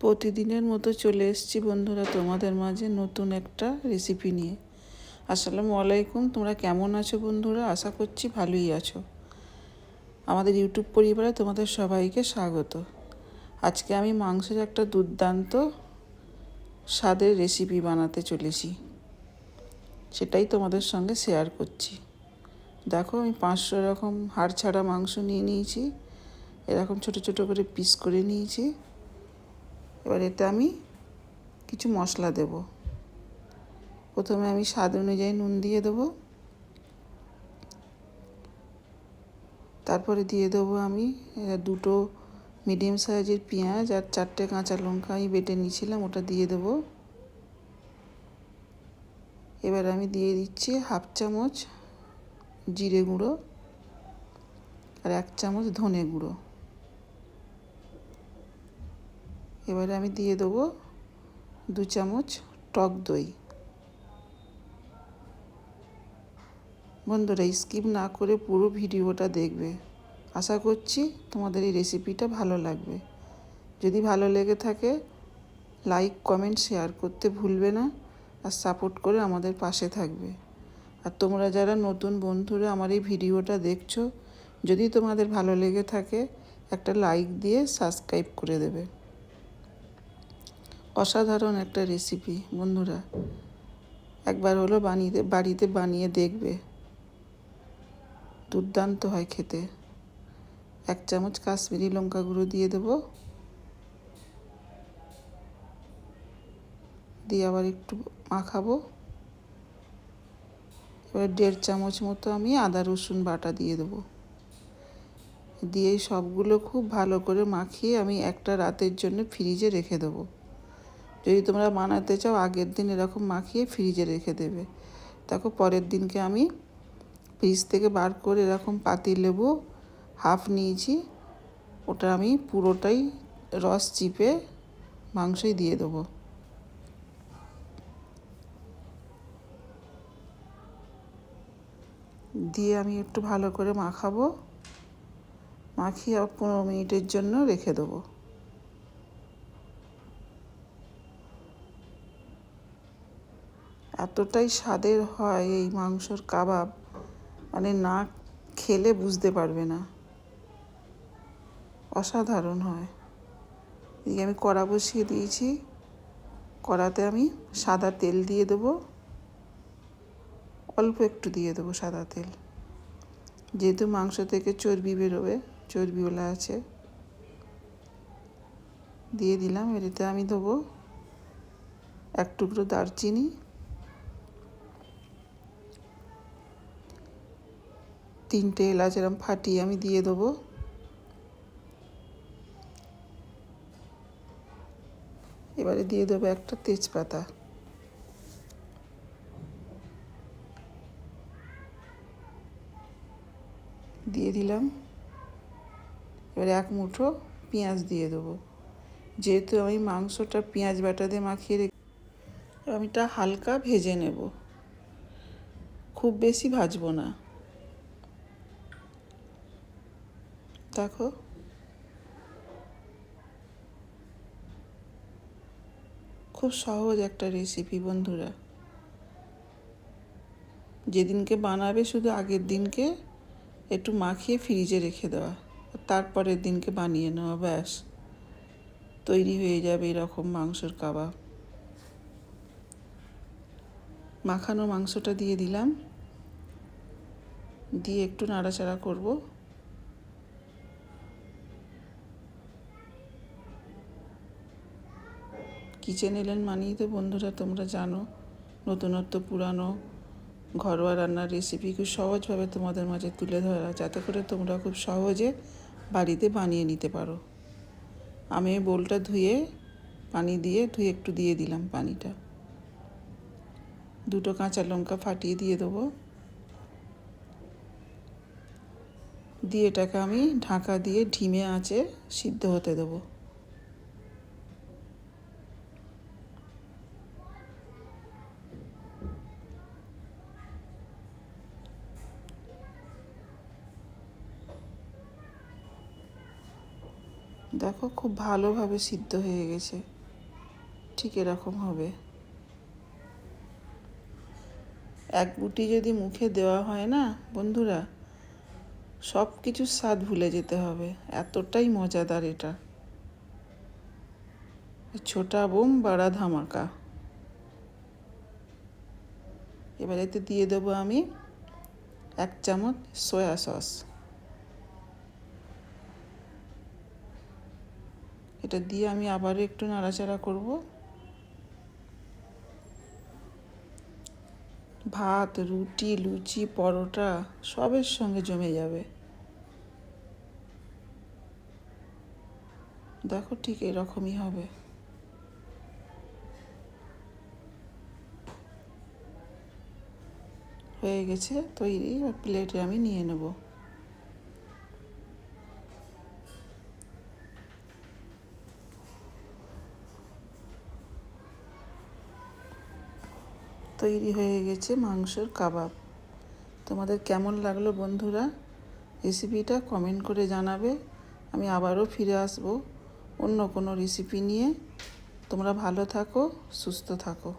প্রতিদিনের মতো চলে এসেছি বন্ধুরা তোমাদের মাঝে নতুন একটা রেসিপি নিয়ে। আসসালামু আলাইকুম, তোমরা কেমন আছো বন্ধুরা? আশা করছি ভালোই আছো। আমাদের ইউটিউব পরিবারে তোমাদের সবাইকে স্বাগত। আজকে আমি মাংসের একটা দুর্দান্ত স্বাদের রেসিপি বানাতে চলেছি। সেটাই তোমাদের সঙ্গে শেয়ার করছি। দেখো, আমি পাঁচশো রকম হাড় ছাড়া মাংস নিয়ে নিয়েছি। এরকম ছোট ছোট করে পিস করে নিয়েছি। এবার এতে আমি কিছু মশলা দেব। প্রথমে আমি স্বাদ অনুযায়ী নুন দিয়ে দেবো। তারপরে দিয়ে দেবো আমি দুটো মিডিয়াম সাইজের পেঁয়াজ আর চারটে কাঁচা লঙ্কা আমি বেটে নিয়েছিলাম, ওটা দিয়ে দেবো। এবার আমি দিয়ে দিচ্ছি হাফ চামচ জিরে গুঁড়ো আর এক চামচ ধনে গুঁড়ো। এবারে আমি দিয়ে দেবো দু চামচ টক দই। বন্ধুরা স্কিপ না করে পুরো ভিডিওটা দেখবে। আশা করছি তোমাদের এই রেসিপিটা ভালো লাগবে। যদি ভালো লেগে থাকে লাইক কমেন্ট শেয়ার করতে ভুলবে না আর সাপোর্ট করে আমাদের পাশে থাকবে। আর তোমরা যারা নতুন বন্ধুরা আমার এই ভিডিওটা দেখছ, যদি তোমাদের ভালো লেগে থাকে, একটা লাইক দিয়ে সাবস্ক্রাইব করে দেবে। অসাধারণ একটা রেসিপি বন্ধুরা। একবার হলো বানিয়ে, বাড়িতে বানিয়ে দেখবে। দুর্দান্ত হয় খেতে। এক চামচ কাশ্মীরি লঙ্কা গুঁড়ো দিয়ে দেবো। দিয়ে আবার একটু মাখাবো। এবার দেড় চামচ মতো আমি আদা, রসুন বাটা দিয়ে দেবো। দিয়ে সবগুলো খুব ভালো করে মাখিয়ে আমি একটা রাতের জন্য ফ্রিজে রেখে দেবো। যদি তোমরা বানাতে চাও, আগের দিন এরকম মাখিয়ে ফ্রিজে রেখে দেবে। দেখো, পরের দিনকে আমি ফ্রিজ থেকে বার করে এরকম পাতি লেবু হাফ নিয়েছি। ওটা আমি পুরোটাই রস চিপে মাংসই দিয়ে দেবো। দিয়ে আমি একটু ভালো করে মাখাবো। মাখিয়ে পনেরো মিনিটের জন্য রেখে দেবো। এতটাই স্বাদের হয় এই মাংসর কাবাব মানে না খেলে বুঝতে পারবে না। অসাধারণ হয়। এদিকে আমি কড়া বসিয়ে দিয়েছি। কড়াতে আমি সাদা তেল দিয়ে দেবো। অল্প একটু দিয়ে দেবো সাদা তেল। যেহেতু মাংস থেকে চর্বি বেরোবে চর্বিওলা আছে। দিয়ে দিলাম। এতে আমি দেবো এক টুকরো দারচিনি। তিনটে এলাচ এরম ফাটিয়ে আমি দিয়ে দেবো। এবারে দিয়ে দেবো একটা তেজপাতা। দিয়ে দিলাম। এবারে এক মুঠো পেঁয়াজ দিয়ে দেবো। যেহেতু আমি মাংসটা পেঁয়াজ বাটা দিয়ে মাখিয়ে রেখে আমি তা হালকা ভেজে নেব। খুব বেশি ভাজবো না। দেখো। খুব সহজ একটা রেসিপি বন্ধুরা। যেদিনকে বানাবে, শুধু আগের দিনকে একটু মাখিয়ে ফ্রিজে রেখে দেওয়া। তারপরের দিনকে বানিয়ে নেওয়া, ব্যাস। তৈরি হয়ে যাবে এরকম মাংসর কাবাব। মাখানো মাংসটা দিয়ে দিলাম। দিয়ে একটু নাড়াচাড়া করব। কিচেন এলেন মানিয়ে তো বন্ধুরা তোমরা জানো, নতুনত্ব পুরানো, ঘরোয়া রান্নার রেসিপি খুব সহজভাবে তোমাদের মাঝে তুলে ধরা, যাতে করে তোমরা খুব সহজে বাড়িতে বানিয়ে নিতে পারো। আমি বোলটা ধুয়ে, পানি দিয়ে, ধুয়ে একটু দিয়ে দিলাম পানিটা। দুটো কাঁচা লঙ্কা ফাটিয়ে দিয়ে দেবো। দিয়ে এটাকে আমি ঢাকা দিয়ে ঢিমে আঁচে সিদ্ধ হতে দেবো। দেখো খুব ভালোভাবে সিদ্ধ হয়ে গেছে। ঠিক এরকম হবে। এক বুটি যদি মুখে দেওয়া হয় না, বন্ধুরা সব কিছুর স্বাদ ভুলে যেতে হবে। এতটাই মজাদার এটা। ছোটা বোম, বাড়া ধামাকা। এবার এতে দিয়ে দেবো আমি এক চামচ সয়া সস। এটা দিয়ে আমি আবারও একটু নাড়াচাড়া করব। ভাত, রুটি, লুচি, পরোটা সবের সঙ্গে জমে যাবে। দেখো ঠিক এরকমই হবে। হয়ে গেছে তৈরি প্লেটে আমি নিয়ে নেব। তৈরি হয়ে গেছে মাংসর কাবাব। তোমাদের কেমন লাগল বন্ধুরা? রেসিপিটা কমেন্ট করে জানাবে। আমি আবারও ফিরে আসব অন্য কোনো রেসিপি নিয়ে। তোমরা ভালো থাকো, সুস্থ থাকো।